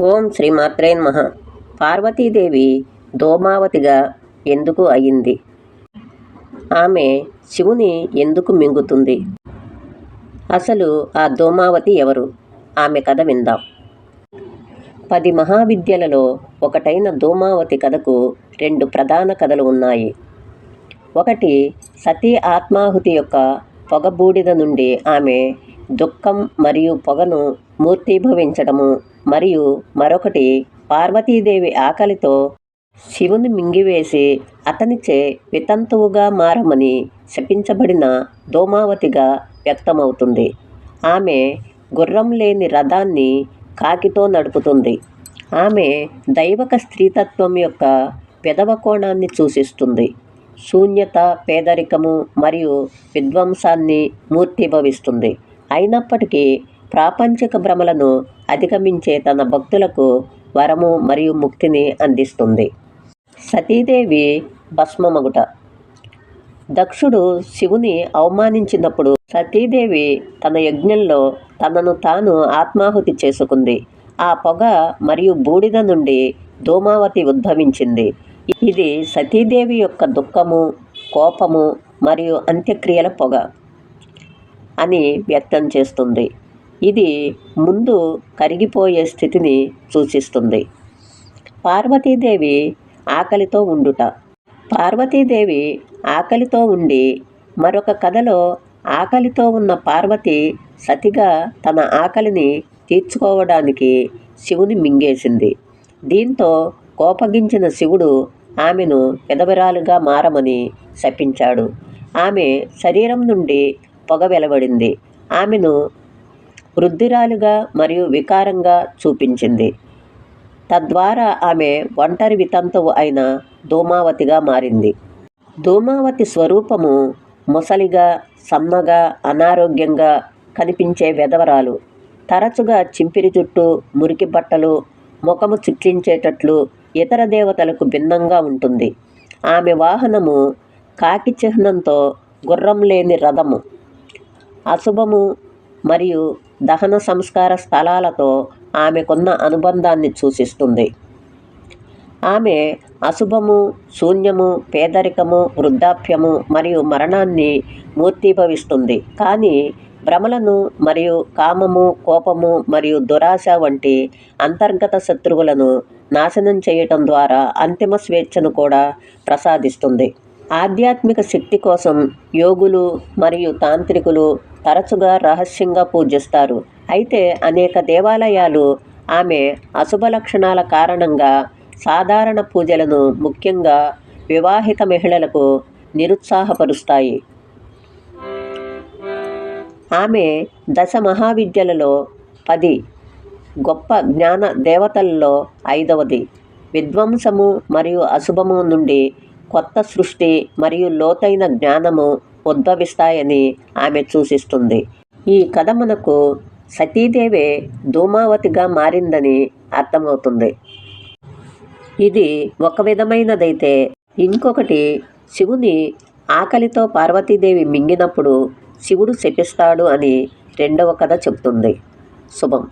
ఓం శ్రీమాత్రే మహా. పార్వతీదేవి దోమావతిగా ఎందుకు అయింది? ఆమె శివుని ఎందుకు మింగుతుంది? అసలు ఆ దోమావతి ఎవరు? ఆమె కథ విందాం. పది మహావిద్యలలో ఒకటైన దోమావతి కథకు రెండు ప్రధాన కథలు ఉన్నాయి. ఒకటి సతీ ఆత్మాహుతి యొక్క పొగబూడిద నుండి ఆమె దుఃఖం మరియు పొగను మూర్తీభవించడము. మరియు మరొకటి పార్వతీదేవి ఆకలితో శివుని మింగివేసి అతనిచే వితంతువుగా మారమని శపించబడిన దోమావతిగా వ్యక్తమవుతుంది. ఆమె గుర్రం లేని రథాన్ని కాకితో నడుపుతుంది. ఆమె దైవక స్త్రీతత్వం యొక్క పెదవ కోణాన్ని సూచిస్తుంది. శూన్యత పేదరికము మరియు విధ్వంసాన్ని మూర్తిభవిస్తుంది. అయినప్పటికీ ప్రాపంచిక భ్రమలను అధిగమించే తన భక్తులకు వరము మరియు ముక్తిని అందిస్తుంది. సతీదేవి భస్మమగుట. దక్షుడు శివుని అవమానించినప్పుడు సతీదేవి తన యజ్ఞంలో తనను తాను ఆత్మాహుతి చేసుకుంది. ఆ పొగ మరియు బూడిద నుండి ధూమావతి ఉద్భవించింది. ఇది సతీదేవి యొక్క దుఃఖము కోపము మరియు అంత్యక్రియల పొగ అని వ్యక్తం చేస్తుంది. ఇది ముందు కరిగిపోయే స్థితిని సూచిస్తుంది. పార్వతీదేవి ఆకలితో ఉండుట. పార్వతీదేవి ఆకలితో ఉండి మరొక కథలో ఆకలితో ఉన్న పార్వతి సతిగా తన ఆకలిని తీర్చుకోవడానికి శివుని మింగేసింది. దీంతో కోపగించిన శివుడు ఆమెను పెదవిరాలుగా మారమని శపించాడు. ఆమె శరీరం నుండి పొగ వెలవడింది. ఆమెను వృద్ధిరాలుగా మరియు వికారంగా చూపించింది. తద్వారా ఆమె ఒంటరి వితంతువు అయిన ధూమావతిగా మారింది. ధూమావతి స్వరూపము ముసలిగా సన్నగా అనారోగ్యంగా కనిపించే వెధవరాలు. తరచుగా చింపిరి జుట్టు మురికి బట్టలు ముఖము చిట్లించేటట్లు ఇతర దేవతలకు భిన్నంగా ఉంటుంది. ఆమె వాహనము కాకి చిహ్నంతో గుర్రం లేని రథము. అశుభము మరియు దహన సంస్కార స్థలాలతో ఆమెకున్న అనుబంధాన్ని సూచిస్తుంది. ఆమె అశుభము శూన్యము పేదరికము వృద్ధాప్యము మరియు మరణాన్ని మూర్తీభవిస్తుంది. కానీ భ్రమలను మరియు కామము కోపము మరియు దురాశ వంటి అంతర్గత శత్రువులను నాశనం చేయటం ద్వారా అంతిమ స్వేచ్ఛను కూడా ప్రసాదిస్తుంది. ఆధ్యాత్మిక శక్తి కోసం యోగులు మరియు తాంత్రికులు తరచుగా రహస్యంగా పూజిస్తారు. అయితే అనేక దేవాలయాలు ఆమె అశుభ లక్షణాల కారణంగా సాధారణ పూజలను ముఖ్యంగా వివాహిత మహిళలకు నిరుత్సాహపరుస్తాయి. ఆమె దశ మహావిద్యలలో పది గొప్ప జ్ఞాన దేవతలలో ఐదవది. విధ్వంసము మరియు అశుభము నుండి కొత్త సృష్టి మరియు లోతైన జ్ఞానము ఉద్భవిస్తాయని ఆమె సూచిస్తుంది. ఈ కథ మనకు సతీదేవే ధూమావతిగా మారిందని అర్థమవుతుంది. ఇది ఒక విధమైనదైతే ఇంకొకటి శివుని ఆకలితో పార్వతీదేవి మింగినప్పుడు శివుడు శపిస్తాడు అని రెండవ కథ చెప్తుంది శుభం.